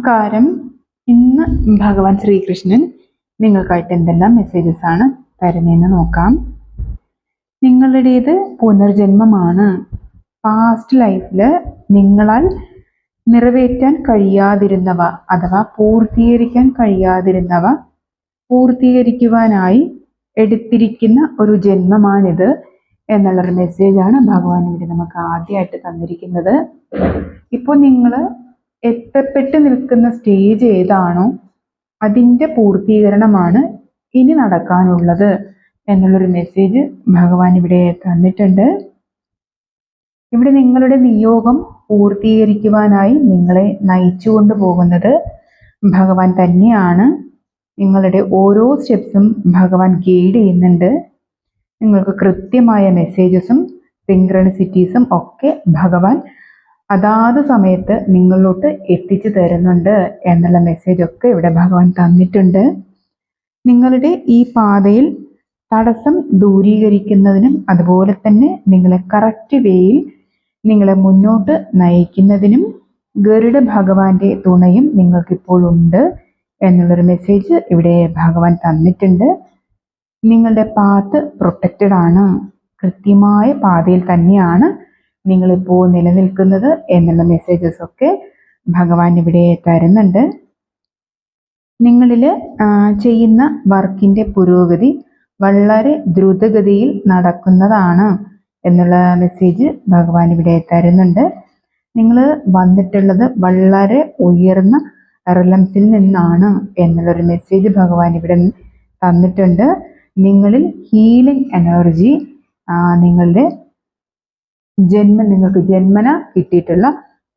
നമസ്കാരം. ഇന്ന് ഭഗവാൻ ശ്രീകൃഷ്ണൻ നിങ്ങൾക്കായിട്ട് എന്തെല്ലാം മെസ്സേജസ് ആണ് തരുന്നതെന്ന് നോക്കാം. നിങ്ങളുടേത് പുനർജന്മമാണ്. പാസ്റ്റ് ലൈഫിൽ നിങ്ങളാൽ നിറവേറ്റാൻ കഴിയാതിരുന്നവ അഥവാ പൂർത്തീകരിക്കാൻ കഴിയാതിരുന്നവ പൂർത്തീകരിക്കുവാനായി എടുത്തിരിക്കുന്ന ഒരു ജന്മമാണിത് എന്നുള്ളൊരു മെസ്സേജാണ് ഭഗവാൻ ഇവിടെ നമുക്ക് ആദ്യമായിട്ട് തന്നിരിക്കുന്നത്. ഇപ്പോൾ നിങ്ങൾ എത്തപ്പെട്ട് നിൽക്കുന്ന സ്റ്റേജ് ഏതാണോ അതിന്റെ പൂർത്തീകരണമാണ് ഇനി നടക്കാനുള്ളത്. എന്നുള്ളൊരു മെസ്സേജ് ഭഗവാൻ ഇവിടെ തന്നിട്ടുണ്ട്. ഇവിടെ നിങ്ങളുടെ നിയോഗം പൂർത്തീകരിക്കുവാനായി നിങ്ങളെ നയിച്ചു കൊണ്ടുപോകുന്നത് ഭഗവാൻ തന്നെയാണ്. നിങ്ങളുടെ ഓരോ സ്റ്റെപ്സും ഭഗവാൻ ഗൈഡ് ചെയ്യുന്നുണ്ട്. നിങ്ങൾക്ക് കൃത്യമായ മെസ്സേജസും സിങ്ക്രണസിറ്റീസും ഒക്കെ ഭഗവാൻ അതാത് സമയത്ത് നിങ്ങളിലോട്ട് എത്തിച്ചു തരുന്നുണ്ട് എന്നുള്ള മെസ്സേജ് ഒക്കെ ഇവിടെ ഭഗവാൻ തന്നിട്ടുണ്ട്. നിങ്ങളുടെ ഈ പാതയിൽ തടസ്സം ദൂരീകരിക്കുന്നതിനും അതുപോലെ തന്നെ നിങ്ങളെ കറക്റ്റ് വേയിൽ നിങ്ങളെ മുന്നോട്ട് നയിക്കുന്നതിനും ഗരുഡ ഭഗവാന്റെ തുണയും നിങ്ങൾക്കിപ്പോൾ ഉണ്ട് എന്നുള്ളൊരു മെസ്സേജ് ഇവിടെ ഭഗവാൻ തന്നിട്ടുണ്ട്. നിങ്ങളുടെ പാത്ത് പ്രൊട്ടക്റ്റഡ് ആണ്. കൃത്യമായ പാതയിൽ തന്നെയാണ് നിങ്ങളിപ്പോൾ നിലനിൽക്കുന്നത് എന്നുള്ള മെസ്സേജസ് ഒക്കെ ഭഗവാൻ ഇവിടെ തരുന്നുണ്ട്. നിങ്ങളിൽ ചെയ്യുന്ന വർക്കിന്റെ പുരോഗതി വളരെ ദ്രുതഗതിയിൽ നടക്കുന്നതാണ് എന്നുള്ള മെസ്സേജ് ഭഗവാൻ ഇവിടെ തരുന്നുണ്ട്. നിങ്ങൾ വന്നിട്ടുള്ളത് വളരെ ഉയർന്ന റിലംസിൽ നിന്നാണ് എന്നുള്ളൊരു മെസ്സേജ് ഭഗവാൻ ഇവിടെ തന്നിട്ടുണ്ട്. നിങ്ങളിൽ ഹീലിംഗ് എനർജി നിങ്ങളുടെ ജന്മം നിങ്ങൾക്ക് ജന്മന കിട്ടിയിട്ടുള്ള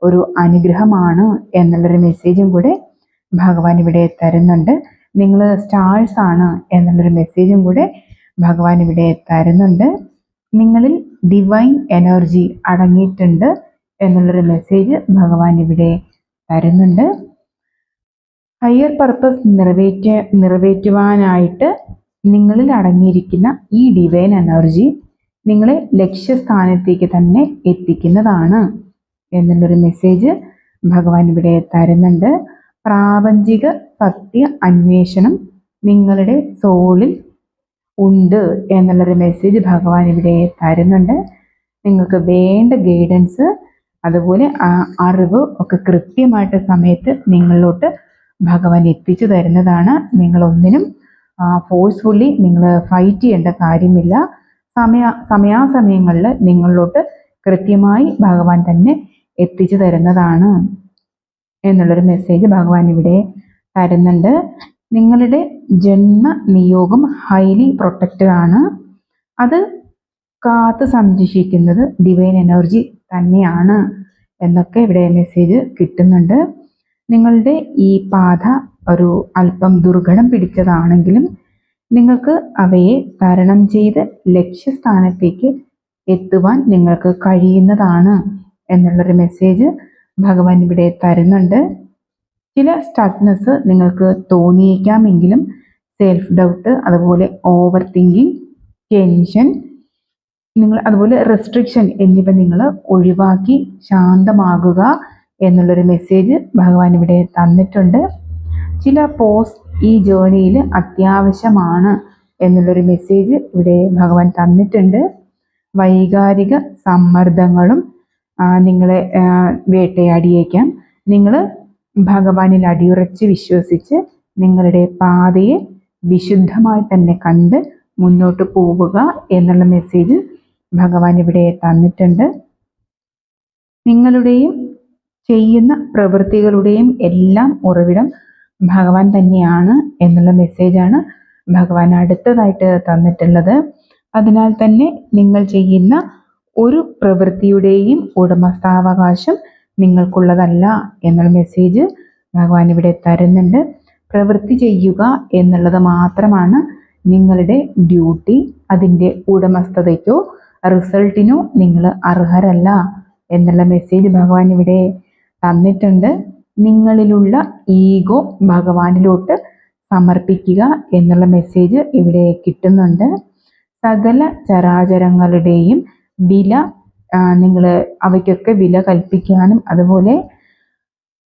ഒരു അനുഗ്രഹമാണ് എന്നുള്ളൊരു മെസ്സേജും കൂടെ ഭഗവാൻ ഇവിടെ തരുന്നുണ്ട്. നിങ്ങൾ സ്റ്റാഴ്സ് ആണ് എന്നുള്ളൊരു മെസ്സേജും കൂടെ ഭഗവാൻ ഇവിടെ തരുന്നുണ്ട്. നിങ്ങളിൽ ഡിവൈൻ എനർജി അടങ്ങിയിട്ടുണ്ട് എന്നുള്ളൊരു മെസ്സേജ് ഭഗവാൻ ഇവിടെ തരുന്നുണ്ട്. ഹയർ പർപ്പസ് നിറവേറ്റ നിറവേറ്റുവാനായിട്ട് നിങ്ങളിൽ അടങ്ങിയിരിക്കുന്ന ഈ ഡിവൈൻ എനർജി നിങ്ങളെ ലക്ഷ്യസ്ഥാനത്തേക്ക് തന്നെ എത്തിക്കുന്നതാണ്. എന്നുള്ളൊരു മെസ്സേജ് ഭഗവാൻ ഇവിടെ തരുന്നുണ്ട്. പ്രാപഞ്ചിക സത്യ അന്വേഷണം നിങ്ങളുടെ സോളിൽ ഉണ്ട് എന്നുള്ളൊരു മെസ്സേജ് ഭഗവാൻ ഇവിടെ തരുന്നുണ്ട്. നിങ്ങൾക്ക് വേണ്ട ഗൈഡൻസ് അതുപോലെ ആ അറിവ് ഒക്കെ കൃത്യമായിട്ട് സമയത്ത് നിങ്ങളിലോട്ട് ഭഗവാൻ എത്തിച്ചു തരുന്നതാണ്. നിങ്ങളൊന്നിനും ഫോഴ്സ്ഫുള്ളി നിങ്ങൾ ഫൈറ്റ് ചെയ്യേണ്ട കാര്യമില്ല. സമയ സമയാസമയങ്ങളിൽ നിങ്ങളിലോട്ട് കൃത്യമായി ഭഗവാൻ തന്നെ എത്തിച്ചു തരുന്നതാണ് എന്നുള്ളൊരു മെസ്സേജ് ഭഗവാൻ ഇവിടെ തരുന്നുണ്ട്. നിങ്ങളുടെ ജന്മ നിയോഗം ഹൈലി പ്രൊട്ടക്റ്റഡ് ആണ്. അത് കാത്തു സംരക്ഷിക്കുന്നത് ഡിവൈൻ എനർജി തന്നെയാണ് എന്നൊക്കെ ഇവിടെ മെസ്സേജ് കിട്ടുന്നുണ്ട്. നിങ്ങളുടെ ഈ പാത ഒരു അല്പം ദുർഘടം പിടിച്ചതാണെങ്കിലും നിങ്ങൾക്ക് അവയെ തരണം ചെയ്ത് ലക്ഷ്യസ്ഥാനത്തേക്ക് എത്തുവാൻ നിങ്ങൾക്ക് കഴിയുന്നതാണ് എന്നുള്ളൊരു മെസ്സേജ് ഭഗവാൻ ഇവിടെ തരുന്നുണ്ട്. ചില സ്റ്റക്നെസ് നിങ്ങൾക്ക് തോന്നിയേക്കാമെങ്കിലും സെൽഫ് ഡൗട്ട് അതുപോലെ ഓവർ തിങ്കിങ് ടെൻഷൻ നിങ്ങൾ അതുപോലെ റെസ്ട്രിക്ഷൻ എന്നിവ നിങ്ങൾ ഒഴിവാക്കി ശാന്തമാകുക എന്നുള്ളൊരു മെസ്സേജ് ഭഗവാൻ ഇവിടെ തന്നിട്ടുണ്ട്. ചില പോസ്റ്റ് ഈ ജേണിയിൽ അത്യാവശ്യമാണ് എന്നുള്ളൊരു മെസ്സേജ് ഇവിടെ ഭഗവാൻ തന്നിട്ടുണ്ട്. വൈകാരിക സമ്മർദ്ദങ്ങളും നിങ്ങളെ വേട്ടയാടിയേക്കാം. നിങ്ങൾ ഭഗവാനിൽ അടിയുറച്ച് വിശ്വസിച്ച് നിങ്ങളുടെ പാതയെ വിശുദ്ധമായി തന്നെ കണ്ട് മുന്നോട്ട് പോവുക എന്നുള്ള മെസ്സേജ് ഭഗവാൻ ഇവിടെ തന്നിട്ടുണ്ട്. നിങ്ങളുടെയും ചെയ്യുന്ന പ്രവൃത്തികളുടെയും എല്ലാം ഉറവിടം ഭഗവാൻ തന്നെയാണ് എന്നുള്ള മെസ്സേജാണ് ഭഗവാൻ അടുത്തതായിട്ട് തന്നിട്ടുള്ളത്. അതിനാൽ തന്നെ നിങ്ങൾ ചെയ്യുന്ന ഒരു പ്രവൃത്തിയുടെയും ഉടമസ്ഥാവകാശം നിങ്ങൾക്കുള്ളതല്ല എന്നുള്ള മെസ്സേജ് ഭഗവാൻ ഇവിടെ തരുന്നുണ്ട്. പ്രവൃത്തി ചെയ്യുക എന്നുള്ളത് മാത്രമാണ് നിങ്ങളുടെ ഡ്യൂട്ടി അതിന്റെ ഉടമസ്ഥതയ്ക്കോ റിസൾട്ടിനോ നിങ്ങൾ അർഹരല്ല എന്നുള്ള മെസ്സേജ് ഭഗവാൻ ഇവിടെ തന്നിട്ടുണ്ട്. നിങ്ങളിലുള്ള ഈഗോ ഭഗവാനിലോട്ട് സമർപ്പിക്കുക എന്നുള്ള മെസ്സേജ് ഇവിടെ കിട്ടുന്നുണ്ട്. സകല ചരാചരങ്ങളുടെയും വില നിങ്ങൾ അവയ്ക്കൊക്കെ വില കൽപ്പിക്കാനും അതുപോലെ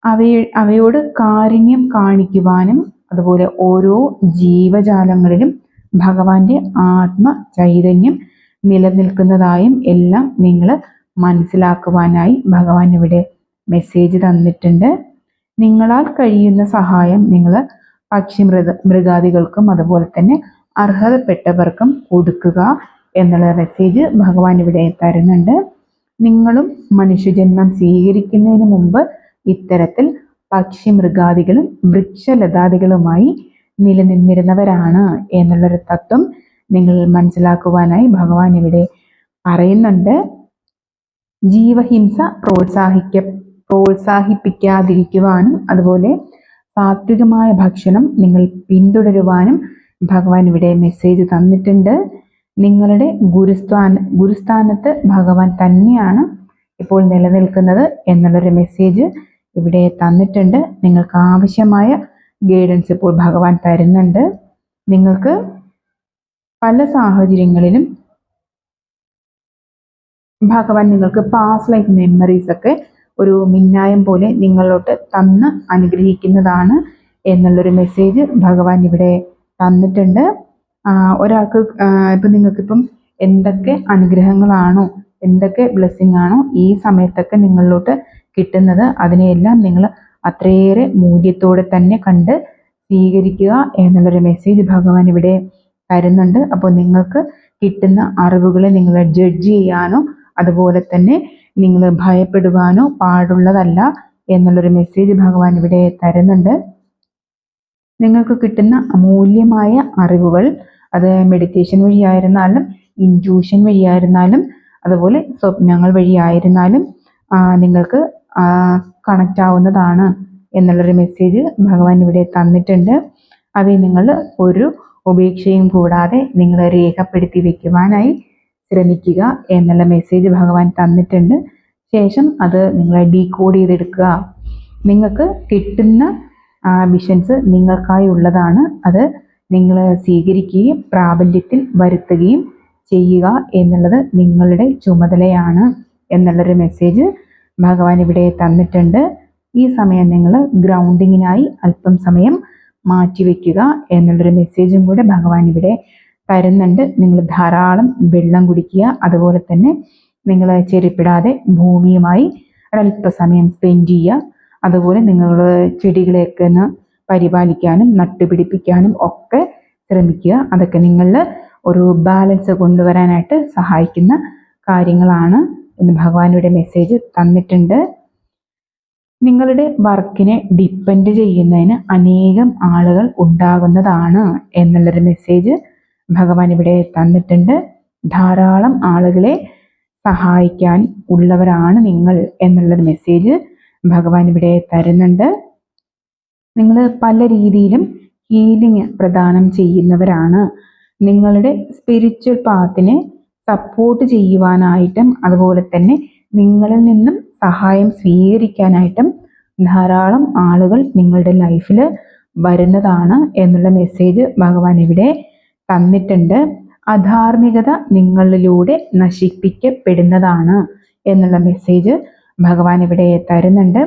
അവയെ അവയോട് കാരുണ്യം കാണിക്കുവാനും അതുപോലെ ഓരോ ജീവജാലങ്ങളിലും ഭഗവാന്റെ ആത്മ ചൈതന്യം നിലനിൽക്കുന്നതായും എല്ലാം നിങ്ങൾ മനസ്സിലാക്കുവാനായി ഭഗവാൻ ഇവിടെ മെസ്സേജ് തന്നിട്ടുണ്ട്. നിങ്ങളാൽ കഴിയുന്ന സഹായം നിങ്ങൾ പക്ഷി മൃഗ മൃഗാദികൾക്കും അതുപോലെ തന്നെ അർഹതപ്പെട്ടവർക്കും കൊടുക്കുക എന്നുള്ള മെസ്സേജ് ഭഗവാൻ ഇവിടെ തരുന്നുണ്ട്. നിങ്ങളും മനുഷ്യജന്മം സ്വീകരിക്കുന്നതിന് മുമ്പ് ഇത്തരത്തിൽ പക്ഷി മൃഗാദികളും വൃക്ഷലതാദികളുമായി നിലനിന്നിരുന്നവരാണ് എന്നുള്ളൊരു തത്വം നിങ്ങൾ മനസ്സിലാക്കുവാനായി ഭഗവാൻ ഇവിടെ പറയുന്നുണ്ട്. ജീവഹിംസ പ്രോത്സാഹിക്ക പ്രോത്സാഹിപ്പിക്കാതിരിക്കുവാനും അതുപോലെ സാത്വികമായ ഭക്ഷണം നിങ്ങൾ പിന്തുടരുവാനും ഭഗവാൻ ഇവിടെ മെസ്സേജ് തന്നിട്ടുണ്ട്. നിങ്ങളുടെ ഗുരുസ്ഥാന ഗുരുസ്ഥാനത്ത് ഭഗവാൻ തന്നെയാണ് ഇപ്പോൾ നിലനിൽക്കുന്നത് എന്നുള്ളൊരു മെസ്സേജ് ഇവിടെ തന്നിട്ടുണ്ട്. നിങ്ങൾക്ക് ആവശ്യമായ ഗൈഡൻസ് ഇപ്പോൾ ഭഗവാൻ തരുന്നുണ്ട്. നിങ്ങൾക്ക് പല സാഹചര്യങ്ങളിലും ഭഗവാൻ നിങ്ങൾക്ക് പാസ്റ്റ് ലൈഫ് മെമ്മറീസ് ഒക്കെ ഒരു മിന്നായം പോലെ നിങ്ങളോട്ട് തന്ന് അനുഗ്രഹിക്കുന്നതാണ് എന്നുള്ളൊരു മെസ്സേജ് ഭഗവാൻ ഇവിടെ തന്നിട്ടുണ്ട്. ഒരാൾക്ക് ഇപ്പം നിങ്ങൾക്കിപ്പം എന്തൊക്കെ അനുഗ്രഹങ്ങളാണോ എന്തൊക്കെ ബ്ലെസ്സിങ് ആണോ ഈ സമയത്തൊക്കെ നിങ്ങളിലോട്ട് കിട്ടുന്നത് അതിനെയെല്ലാം നിങ്ങൾ അത്രയേറെ മൂല്യത്തോടെ തന്നെ കണ്ട് സ്വീകരിക്കുക എന്നുള്ളൊരു മെസ്സേജ് ഭഗവാൻ ഇവിടെ തരുന്നുണ്ട്. അപ്പോൾ നിങ്ങൾക്ക് കിട്ടുന്ന അറിവുകളെ നിങ്ങൾ ജഡ്ജ് ചെയ്യാനോ അതുപോലെ തന്നെ നിങ്ങൾ ഭയപ്പെടുവാനോ പാടുള്ളതല്ല എന്നുള്ളൊരു മെസ്സേജ് ഭഗവാൻ ഇവിടെ തരുന്നുണ്ട്. നിങ്ങൾക്ക് കിട്ടുന്ന അമൂല്യമായ അറിവുകൾ അത് മെഡിറ്റേഷൻ വഴിയായിരുന്നാലും ഇന്റ്യൂഷൻ വഴിയായിരുന്നാലും അതുപോലെ സ്വപ്നങ്ങൾ വഴിയായിരുന്നാലും നിങ്ങൾക്ക് കണക്റ്റ് ആവുന്നതാണ് എന്നുള്ളൊരു മെസ്സേജ് ഭഗവാൻ ഇവിടെ തന്നിട്ടുണ്ട്. അവയെ നിങ്ങൾ ഒരു ഉപേക്ഷയും കൂടാതെ നിങ്ങൾ രേഖപ്പെടുത്തി വെക്കുവാനായി ശ്രമിക്കുക എന്നുള്ള മെസ്സേജ് ഭഗവാൻ തന്നിട്ടുണ്ട്. ശേഷം അത് നിങ്ങളെ ഡീകോഡ് ചെയ്തെടുക്കുക. നിങ്ങൾക്ക് കിട്ടുന്ന വിഷൻസ് നിങ്ങൾക്കായി ഉള്ളതാണ്. അത് നിങ്ങൾ സ്വീകരിക്കുകയും പ്രാബല്യത്തിൽ വരുത്തുകയും ചെയ്യുക എന്നുള്ളത് നിങ്ങളുടെ ചുമതലയാണ് എന്നുള്ളൊരു മെസ്സേജ് ഭഗവാൻ ഇവിടെ തന്നിട്ടുണ്ട്. ഈ സമയം നിങ്ങൾ ഗ്രൗണ്ടിങ്ങിനായി അല്പം സമയം മാറ്റിവെക്കുക എന്നുള്ളൊരു മെസ്സേജും കൂടെ ഭഗവാൻ ഇവിടെ തരുന്നുണ്ട്. നിങ്ങൾ ധാരാളം വെള്ളം കുടിക്കുക. അതുപോലെ തന്നെ നിങ്ങൾ ചെരുപ്പിടാതെ ഭൂമിയുമായി അല്പസമയം സ്പെൻഡ് ചെയ്യുക. അതുപോലെ നിങ്ങൾ ചെടികളെയൊക്കെ ഒന്ന് പരിപാലിക്കാനും നട്ടുപിടിപ്പിക്കാനും ഒക്കെ ശ്രമിക്കുക. അതൊക്കെ നിങ്ങളിൽ ഒരു ബാലൻസ് കൊണ്ടുവരാനായിട്ട് സഹായിക്കുന്ന കാര്യങ്ങളാണ് എന്ന് ഭഗവാനുടെ മെസ്സേജ് തന്നിട്ടുണ്ട്. നിങ്ങളുടെ വർക്കിനെ ഡിപ്പെൻഡ് ചെയ്യുന്നതിന് അനേകം ആളുകൾ ഉണ്ടാകുന്നതാണ് എന്നുള്ളൊരു മെസ്സേജ് ഭഗവാൻ ഇവിടെ തന്നിട്ടുണ്ട്. ധാരാളം ആളുകളെ സഹായിക്കാൻ ഉള്ളവരാണ് നിങ്ങൾ എന്നുള്ളൊരു മെസ്സേജ് ഭഗവാൻ ഇവിടെ തരുന്നുണ്ട്. നിങ്ങൾ പല രീതിയിലും ഹീലിംഗ് പ്രദാനം ചെയ്യുന്നവരാണ്. നിങ്ങളുടെ സ്പിരിച്വൽ പാത്തിനെ സപ്പോർട്ട് ചെയ്യുവാനായിട്ടും അതുപോലെ തന്നെ നിങ്ങളിൽ നിന്നും സഹായം സ്വീകരിക്കാനായിട്ടും ധാരാളം ആളുകൾ നിങ്ങളുടെ ലൈഫിൽ വരുന്നതാണ് എന്നുള്ള മെസ്സേജ് ഭഗവാൻ ഇവിടെ തന്നിട്ടുണ്ട്. അധാർമികത നിങ്ങളിലൂടെ നശിപ്പിക്കപ്പെടുന്നതാണ് എന്നുള്ള മെസ്സേജ് ഭഗവാൻ ഇവിടെ തരുന്നുണ്ട്.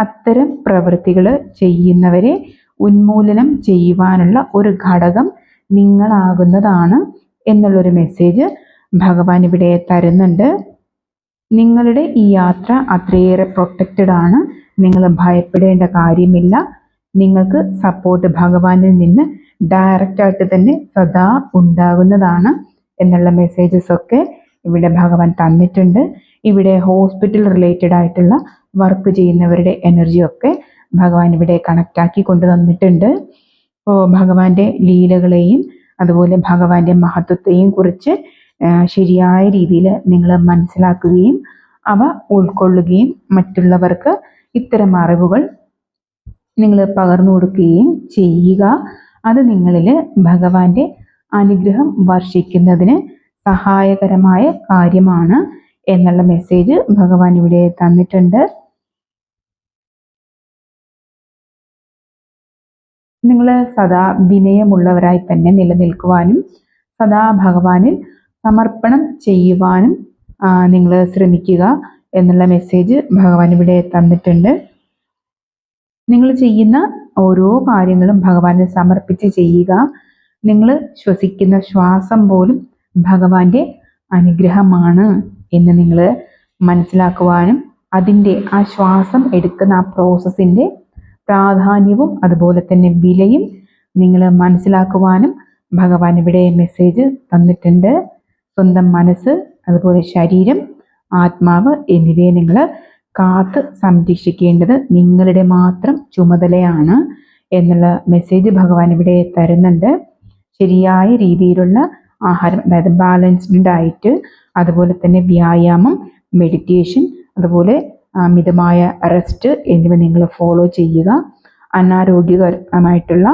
അത്തരം പ്രവൃത്തികൾ ചെയ്യുന്നവരെ ഉന്മൂലനം ചെയ്യുവാനുള്ള ഒരു ഘടകം നിങ്ങളാകുന്നതാണ് എന്നുള്ളൊരു മെസ്സേജ് ഭഗവാൻ ഇവിടെ തരുന്നുണ്ട്. നിങ്ങളുടെ ഈ യാത്ര അത്രയേറെ പ്രൊട്ടക്റ്റഡ് ആണ്. നിങ്ങൾ ഭയപ്പെടേണ്ട കാര്യമില്ല. നിങ്ങൾക്ക് സപ്പോർട്ട് ഭഗവാനിൽ നിന്ന് ഡയറക്റ്റായിട്ട് തന്നെ സദാ ഉണ്ടാകുന്നതാണ് എന്നുള്ള മെസ്സേജസ് ഒക്കെ ഇവിടെ ഭഗവാൻ തന്നിട്ടുണ്ട്. ഇവിടെ ഹോസ്പിറ്റൽ റിലേറ്റഡ് ആയിട്ടുള്ള വർക്ക് ചെയ്യുന്നവരുടെ എനർജിയൊക്കെ ഭഗവാൻ ഇവിടെ കണക്റ്റാക്കി കൊണ്ടു തന്നിട്ടുണ്ട്. അപ്പോൾ ഭഗവാന്റെ ലീലകളെയും അതുപോലെ ഭഗവാന്റെ മഹത്വത്തെയും കുറിച്ച് ശരിയായ രീതിയിൽ നിങ്ങൾ മനസ്സിലാക്കുകയും അവ ഉൾക്കൊള്ളുകയും മറ്റുള്ളവർക്ക് ഇത്തരം അറിവുകൾ നിങ്ങൾ പകർന്നു കൊടുക്കുകയും ചെയ്യുക. അത് നിങ്ങളിൽ ഭഗവാന്റെ അനുഗ്രഹം വർഷിക്കുന്നതിന് സഹായകരമായ കാര്യമാണ് എന്നുള്ള മെസ്സേജ് ഭഗവാൻ ഇവിടെ തന്നിട്ടുണ്ട്. നിങ്ങൾ സദാ വിനയമുള്ളവരായി തന്നെ നിലനിൽക്കുവാനും സദാ ഭഗവാനിൽ സമർപ്പണം ചെയ്യുവാനും നിങ്ങൾ ശ്രമിക്കുക എന്നുള്ള മെസ്സേജ് ഭഗവാൻ ഇവിടെ തന്നിട്ടുണ്ട്. നിങ്ങൾ ചെയ്യുന്ന ഓരോ കാര്യങ്ങളും ഭഗവാനെ സമർപ്പിച്ച് ചെയ്യുക. നിങ്ങൾ ശ്വസിക്കുന്ന ശ്വാസം പോലും ഭഗവാന്റെ അനുഗ്രഹമാണ് എന്ന് നിങ്ങൾ മനസ്സിലാക്കുവാനും അതിന്റെ ആ ശ്വാസം എടുക്കുന്ന ആ പ്രോസസ്സിന്റെ പ്രാധാന്യവും അതുപോലെ തന്നെ വിലയും നിങ്ങൾ മനസ്സിലാക്കുവാനും ഭഗവാൻ ഇവിടെ മെസ്സേജ് തന്നിട്ടുണ്ട്. സ്വന്തം മനസ്സ് അതുപോലെ ശരീരം ആത്മാവ് എന്നിവയെ നിങ്ങൾ കാത്ത് സംരക്ഷിക്കേണ്ടത് നിങ്ങളുടെ മാത്രം ചുമതലയാണ് എന്നുള്ള മെസ്സേജ് ഭഗവാൻ ഇവിടെ തരുന്നുണ്ട്. ശരിയായ രീതിയിലുള്ള ആഹാരം അതായത് ബാലൻസ്ഡ് ഡയറ്റ് അതുപോലെ തന്നെ വ്യായാമം മെഡിറ്റേഷൻ അതുപോലെ മിതമായ റെസ്റ്റ് എന്നിവ നിങ്ങൾ ഫോളോ ചെയ്യുക. അനാരോഗ്യകരമായിട്ടുള്ള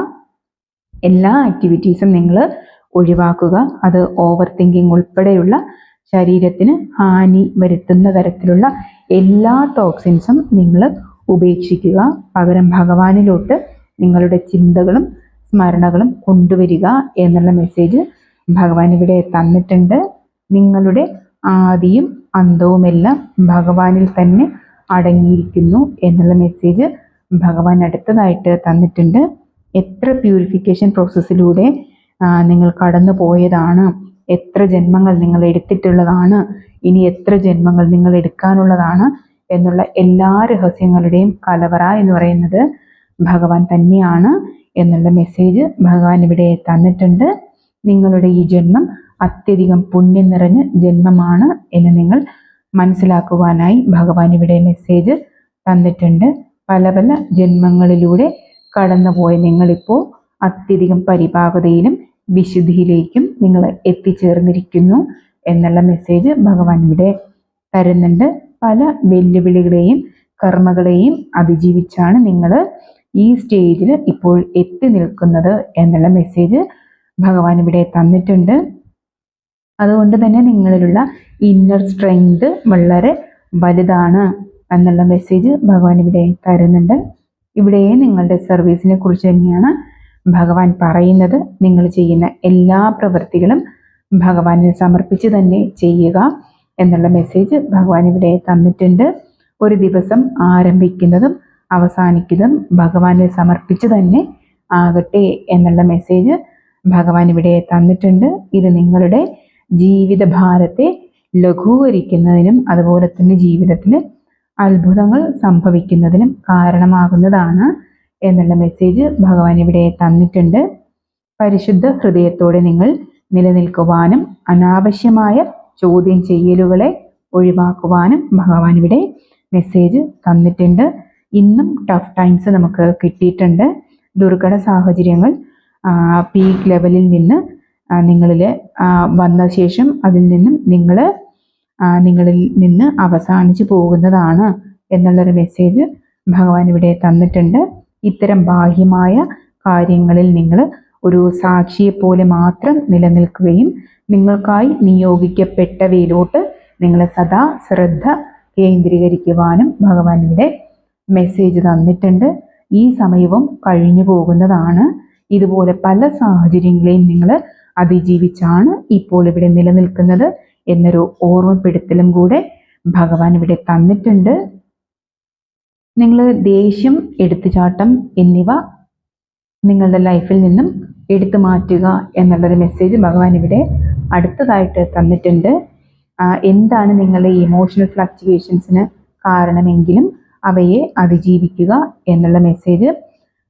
എല്ലാ ആക്ടിവിറ്റീസും നിങ്ങൾ ഒഴിവാക്കുക. അത് ഓവർ തിങ്കിങ് ഉൾപ്പെടെയുള്ള ശരീരത്തിന് ഹാനി വരുത്തുന്ന തരത്തിലുള്ള എല്ലാ ടോക്സിൻസും നിങ്ങൾ ഉപേക്ഷിക്കുക. പകരം ഭഗവാനിലോട്ട് നിങ്ങളുടെ ചിന്തകളും സ്മരണകളും കൊണ്ടുവരിക എന്നുള്ള മെസ്സേജ് ഭഗവാൻ ഇവിടെ തന്നിട്ടുണ്ട്. നിങ്ങളുടെ ആദിയും അന്തവുമെല്ലാം ഭഗവാനിൽ തന്നെ അടങ്ങിയിരിക്കുന്നു എന്നുള്ള മെസ്സേജ് ഭഗവാൻ അടുത്തതായിട്ട് തന്നിട്ടുണ്ട്. എത്ര പ്യൂരിഫിക്കേഷൻ പ്രോസസ്സിലൂടെ നിങ്ങൾ കടന്നു പോയതാണ് എത്ര ജന്മങ്ങൾ നിങ്ങൾ എടുത്തിട്ടുള്ളതാണ് ഇനി എത്ര ജന്മങ്ങൾ നിങ്ങൾ എടുക്കാനുള്ളതാണ് എന്നുള്ള എല്ലാ രഹസ്യങ്ങളുടെയും കലവറ എന്ന് പറയുന്നത് ഭഗവാൻ തന്നെയാണ് എന്നുള്ള മെസ്സേജ് ഭഗവാൻ ഇവിടെ തന്നിട്ടുണ്ട്. നിങ്ങളുടെ ഈ ജന്മം അത്യധികം പുണ്യം നിറഞ്ഞ ജന്മമാണ് എന്ന് നിങ്ങൾ മനസ്സിലാക്കുവാനായി ഭഗവാൻ ഇവിടെ മെസ്സേജ് തന്നിട്ടുണ്ട്. പല പല ജന്മങ്ങളിലൂടെ കടന്നുപോയ നിങ്ങളിപ്പോൾ അത്യധികം പരിപാകതയിലും വിശുദ്ധിയിലേക്കും നിങ്ങൾ എത്തിച്ചേർന്നിരിക്കുന്നു എന്നുള്ള മെസ്സേജ് ഭഗവാൻ ഇവിടെ തരുന്നുണ്ട്. പല വെല്ലുവിളികളെയും കർമ്മകളെയും അതിജീവിച്ചാണ് നിങ്ങൾ ഈ സ്റ്റേജിൽ ഇപ്പോൾ എത്തി നിൽക്കുന്നത് എന്നുള്ള മെസ്സേജ് ഭഗവാൻ ഇവിടെ തന്നിട്ടുണ്ട്. അതുകൊണ്ട് തന്നെ നിങ്ങളിലുള്ള ഇന്നർ സ്ട്രെങ്ത് വളരെ വലുതാണ് എന്നുള്ള മെസ്സേജ് ഭഗവാൻ ഇവിടെ തരുന്നുണ്ട്. ഇവിടെ നിങ്ങളുടെ സർവീസിനെ കുറിച്ച് തന്നെയാണ് ഭഗവാൻ പറയുന്നത് നിങ്ങൾ ചെയ്യുന്ന എല്ലാ പ്രവൃത്തികളും ഭഗവാനിൽ സമർപ്പിച്ച് തന്നെ ചെയ്യുക എന്നുള്ള മെസ്സേജ് ഭഗവാൻ ഇവിടെ തന്നിട്ടുണ്ട്. ഒരു ദിവസം ആരംഭിക്കുന്നതും അവസാനിക്കുന്നതും ഭഗവാനിൽ സമർപ്പിച്ച് തന്നെ ആകട്ടെ എന്നുള്ള മെസ്സേജ് ഭഗവാൻ ഇവിടെ തന്നിട്ടുണ്ട്. ഇത് നിങ്ങളുടെ ജീവിത ഭാരത്തെ ലഘൂകരിക്കുന്നതിനും അതുപോലെ തന്നെ ജീവിതത്തിൽ അത്ഭുതങ്ങൾ സംഭവിക്കുന്നതിനും കാരണമാകുന്നതാണ്. എന്നുള്ള മെസ്സേജ് ഭഗവാൻ ഇവിടെ തന്നിട്ടുണ്ട്. പരിശുദ്ധ ഹൃദയത്തോടെ നിങ്ങൾ നിലനിൽക്കുവാനും അനാവശ്യമായ ചോദ്യം ചെയ്യലുകളെ ഒഴിവാക്കുവാനും ഭഗവാൻ ഇവിടെ മെസ്സേജ് തന്നിട്ടുണ്ട്. ഇന്നും ടഫ് ടൈംസ് നമുക്ക് കിട്ടിയിട്ടുണ്ട്. ദുർഘട സാഹചര്യങ്ങൾ പീക്ക് ലെവലിൽ നിന്ന് നിങ്ങളിൽ വന്ന ശേഷം അതിൽ നിന്നും നിങ്ങൾ നിങ്ങളിൽ നിന്ന് അവസാനിച്ചു പോകുന്നതാണ് എന്നുള്ളൊരു മെസ്സേജ് ഭഗവാൻ ഇവിടെ തന്നിട്ടുണ്ട്. ഇത്തരം ബാഹ്യമായ കാര്യങ്ങളിൽ നിങ്ങൾ ഒരു സാക്ഷിയെപ്പോലെ മാത്രം നിലനിൽക്കുകയും നിങ്ങൾക്കായി നിയോഗിക്കപ്പെട്ടവയിലോട്ട് നിങ്ങൾ സദാ ശ്രദ്ധ കേന്ദ്രീകരിക്കുവാനും ഭഗവാൻ മെസ്സേജ് തന്നിട്ടുണ്ട്. ഈ സമയവും കഴിഞ്ഞു പോകുന്നതാണ്. ഇതുപോലെ പല സാഹചര്യങ്ങളെയും നിങ്ങൾ അതിജീവിച്ചാണ് ഇപ്പോൾ ഇവിടെ നിലനിൽക്കുന്നത് എന്നൊരു ഓർമ്മപ്പെടുത്തലും കൂടെ ഭഗവാൻ ഇവിടെ തന്നിട്ടുണ്ട്. നിങ്ങൾ ദേഷ്യം എടുത്തുചാട്ടം എന്നിവ നിങ്ങളുടെ ലൈഫിൽ നിന്നും എടുത്തു മാറ്റുക എന്നുള്ളൊരു മെസ്സേജ് ഭഗവാൻ ഇവിടെ അടുത്തതായിട്ട് തന്നിട്ടുണ്ട്. എന്താണ് നിങ്ങളുടെ ഇമോഷണൽ ഫ്ലക്ച്വേഷൻസിന് കാരണമെങ്കിലും അവയെ അതിജീവിക്കുക എന്നുള്ള മെസ്സേജ്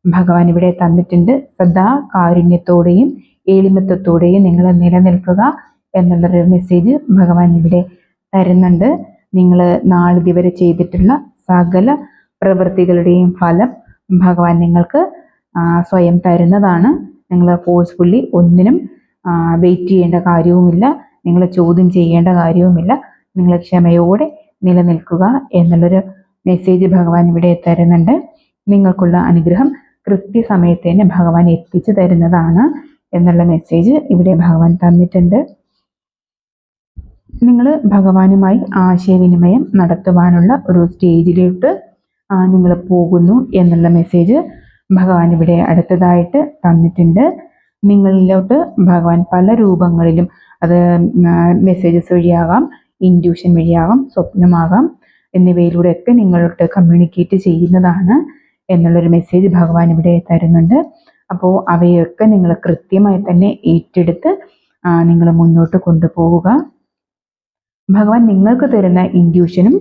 ഭഗവാൻ ഇവിടെ തന്നിട്ടുണ്ട്. സദാ കാരുണ്യത്തോടെയും ഏളിമത്വത്തോടെയും നിങ്ങൾ നിലനിൽക്കുക എന്നുള്ളൊരു മെസ്സേജ് ഭഗവാൻ ഇവിടെ തരുന്നുണ്ട്. നിങ്ങൾ നാളിതുവരെ ചെയ്തിട്ടുള്ള സകല പ്രവൃത്തികളുടെയും ഫലം ഭഗവാൻ നിങ്ങൾക്ക് സ്വയം തരുന്നതാണ്. നിങ്ങൾ ഫോഴ്സ്ഫുള്ളി ഒന്നിനും വെയിറ്റ് ചെയ്യേണ്ട കാര്യവുമില്ല. നിങ്ങൾ ചോദ്യം ചെയ്യേണ്ട കാര്യവുമില്ല. നിങ്ങൾ ക്ഷമയോടെ നിലനിൽക്കുക എന്നുള്ളൊരു മെസ്സേജ് ഭഗവാൻ ഇവിടെ തരുന്നുണ്ട്. നിങ്ങൾക്കുള്ള അനുഗ്രഹം കൃത്യസമയത്ത് തന്നെ ഭഗവാൻ എത്തിച്ചു തരുന്നതാണ് എന്നുള്ള മെസ്സേജ് ഇവിടെ ഭഗവാൻ തന്നിട്ടുണ്ട്. നിങ്ങൾ ഭഗവാനുമായി ആശയവിനിമയം നടത്തുവാനുള്ള ഒരു സ്റ്റേജിലോട്ട് നിങ്ങൾ പോകുന്നു എന്നുള്ള മെസ്സേജ് ഭഗവാൻ ഇവിടെ അടുത്തതായിട്ട് തന്നിട്ടുണ്ട്. നിങ്ങളിലോട്ട് ഭഗവാൻ പല രൂപങ്ങളിലും അത് മെസ്സേജസ് വഴിയാകാം ഇൻഡ്യൂഷൻ വഴിയാകാം സ്വപ്നമാകാം എന്നിവയിലൂടെയൊക്കെ നിങ്ങളോട്ട് കമ്മ്യൂണിക്കേറ്റ് ചെയ്യുന്നതാണ് എന്നുള്ളൊരു മെസ്സേജ് ഭഗവാൻ ഇവിടെ തരുന്നുണ്ട്. അപ്പോൾ അവയൊക്കെ നിങ്ങൾ കൃത്യമായി തന്നെ ഏറ്റെടുത്ത് നിങ്ങൾ മുന്നോട്ട് കൊണ്ടുപോവുക. ഭഗവാൻ നിങ്ങൾക്ക് തരുന്ന ഇൻഡ്യൂഷനും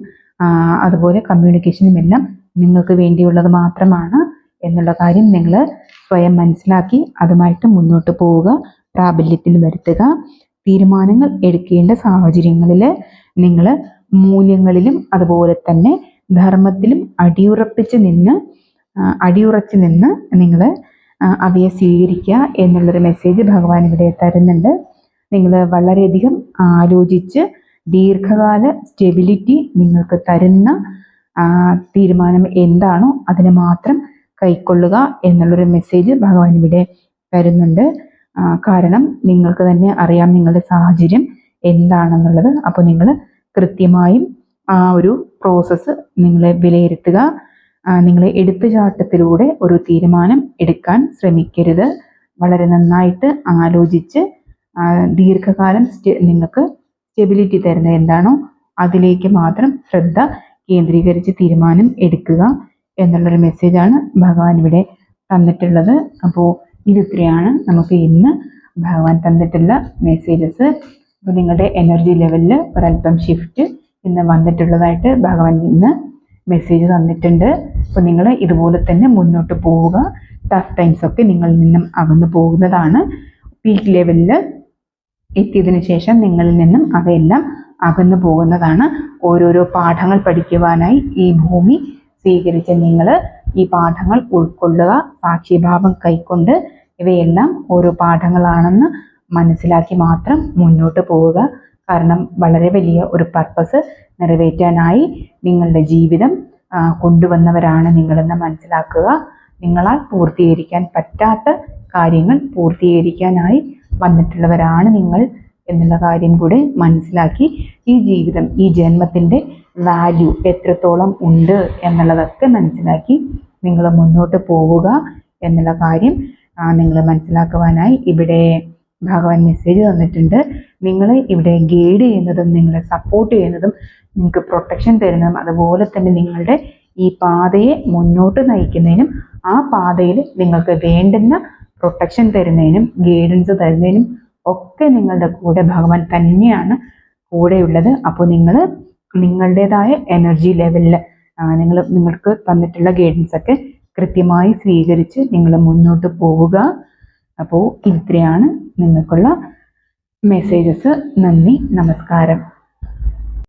അതുപോലെ കമ്മ്യൂണിക്കേഷനും എല്ലാം നിങ്ങൾക്ക് വേണ്ടിയുള്ളത് മാത്രമാണ് എന്നുള്ള കാര്യം നിങ്ങൾ സ്വയം മനസ്സിലാക്കി അതുമായിട്ട് മുന്നോട്ട് പോവുക പ്രാബല്യത്തിൽ വരുത്തുക. തീരുമാനങ്ങൾ എടുക്കേണ്ട സാഹചര്യങ്ങളിൽ നിങ്ങൾ മൂല്യങ്ങളിലും അതുപോലെ തന്നെ ധർമ്മത്തിലും അടിയുറപ്പിച്ച് നിന്ന് അടിയുറച്ച് നിന്ന് നിങ്ങൾ അവയെ സ്വീകരിക്കുക എന്നുള്ളൊരു മെസ്സേജ് ഭഗവാൻ ഇവിടെ തരുന്നുണ്ട്. നിങ്ങൾ വളരെയധികം ആലോചിച്ച് ദീർഘകാല സ്റ്റെബിലിറ്റി നിങ്ങൾക്ക് തരുന്ന തീരുമാനം എന്താണോ അതിനെ മാത്രം കൈക്കൊള്ളുക എന്നുള്ളൊരു മെസ്സേജ് ഭഗവാൻ ഇവിടെ വരുന്നുണ്ട് കാരണം നിങ്ങൾക്ക് തന്നെ അറിയാം നിങ്ങളുടെ സാഹചര്യം എന്താണെന്നുള്ളത്. അപ്പോൾ നിങ്ങൾ കൃത്യമായും ആ ഒരു പ്രോസസ്സ് നിങ്ങളെ വിലയിരുത്തുക. നിങ്ങളെ എടുത്തുചാട്ടത്തിലൂടെ ഒരു തീരുമാനം എടുക്കാൻ ശ്രമിക്കരുത്. വളരെ നന്നായിട്ട് ആലോചിച്ച് ദീർഘകാലം നിങ്ങൾക്ക് സ്റ്റെബിലിറ്റി തരുന്നത് എന്താണോ അതിലേക്ക് മാത്രം ശ്രദ്ധ കേന്ദ്രീകരിച്ച് തീരുമാനം എടുക്കുക എന്നുള്ളൊരു മെസ്സേജാണ് ഭഗവാൻ ഇവിടെ തന്നിട്ടുള്ളത്. അപ്പോൾ ഇതിത്രയാണ് നമുക്ക് ഇന്ന് ഭഗവാൻ തന്നിട്ടുള്ള മെസ്സേജസ് അപ്പോൾ നിങ്ങളുടെ എനർജി ലെവലിൽ ഒരല്പം ഷിഫ്റ്റ് ഇന്ന് വന്നിട്ടുള്ളതായിട്ട് ഭഗവാൻ ഇന്ന് മെസ്സേജ് തന്നിട്ടുണ്ട്. അപ്പോൾ നിങ്ങൾ ഇതുപോലെ തന്നെ മുന്നോട്ട് പോവുക. ടഫ് ടൈംസ് ഒക്കെ നിങ്ങളിൽ നിന്നും അകന്നു പോകുന്നതാണ്. പീക്ക് ലെവലിൽ എത്തിയതിനു ശേഷം നിങ്ങളിൽ നിന്നും അവയെല്ലാം അകന്നു പോകുന്നതാണ്. ഓരോരോ പാഠങ്ങൾ പഠിക്കുവാനായി ഈ ഭൂമി സ്വീകരിച്ച നിങ്ങൾ ഈ പാഠങ്ങൾ ഉൾക്കൊള്ളുക സാക്ഷിഭാവം കൈക്കൊണ്ട് ഇവയെല്ലാം ഓരോ പാഠങ്ങളാണെന്ന് മനസ്സിലാക്കി മാത്രം മുന്നോട്ട് പോവുക. കാരണം വളരെ വലിയ ഒരു പർപ്പസ് നിറവേറ്റാനായി നിങ്ങളുടെ ജീവിതം കൊണ്ടുവന്നവരാണ് നിങ്ങളെന്ന് മനസ്സിലാക്കുക. നിങ്ങളാൽ പൂർത്തീകരിക്കാൻ പറ്റാത്ത കാര്യങ്ങൾ പൂർത്തീകരിക്കാനായി വന്നിട്ടുള്ളവരാണ് നിങ്ങൾ. എന്നുള്ള കാര്യം കൂടെ മനസ്സിലാക്കി ഈ ജീവിതം ഈ ജന്മത്തിന്റെ വാല്യൂ എത്രത്തോളം ഉണ്ട് എന്നുള്ളതൊക്കെ മനസ്സിലാക്കി നിങ്ങൾ മുന്നോട്ട് പോവുക എന്നുള്ള കാര്യം നിങ്ങൾ മനസ്സിലാക്കുവാനായി ഇവിടെ ഭഗവാൻ മെസ്സേജ് തന്നിട്ടുണ്ട്. നിങ്ങളെ ഇവിടെ ഗൈഡ് ചെയ്യുന്നതും നിങ്ങളെ സപ്പോർട്ട് ചെയ്യുന്നതും നിങ്ങൾക്ക് പ്രൊട്ടക്ഷൻ തരുന്നതും അതുപോലെ തന്നെ നിങ്ങളുടെ ഈ പാതയെ മുന്നോട്ട് നയിക്കുന്നതിനും ആ പാതയിൽ നിങ്ങൾക്ക് വേണ്ടുന്ന പ്രൊട്ടക്ഷൻ തരുന്നതിനും ഗൈഡൻസ് തരുന്നതിനും ഒക്കെ നിങ്ങളുടെ കൂടെ ഭഗവാൻ തന്നെയാണ് കൂടെയുള്ളത്. അപ്പോൾ നിങ്ങൾ നിങ്ങളുടേതായ എനർജി ലെവലിൽ നിങ്ങൾ നിങ്ങൾക്ക് തന്നിട്ടുള്ള ഗൈഡൻസ് ഒക്കെ കൃത്യമായി സ്വീകരിച്ച് നിങ്ങൾ മുന്നോട്ട് പോവുക. അപ്പോൾ ഇത്രയാണ് നിങ്ങൾക്കുള്ള മെസ്സേജസ് നന്ദി നമസ്കാരം.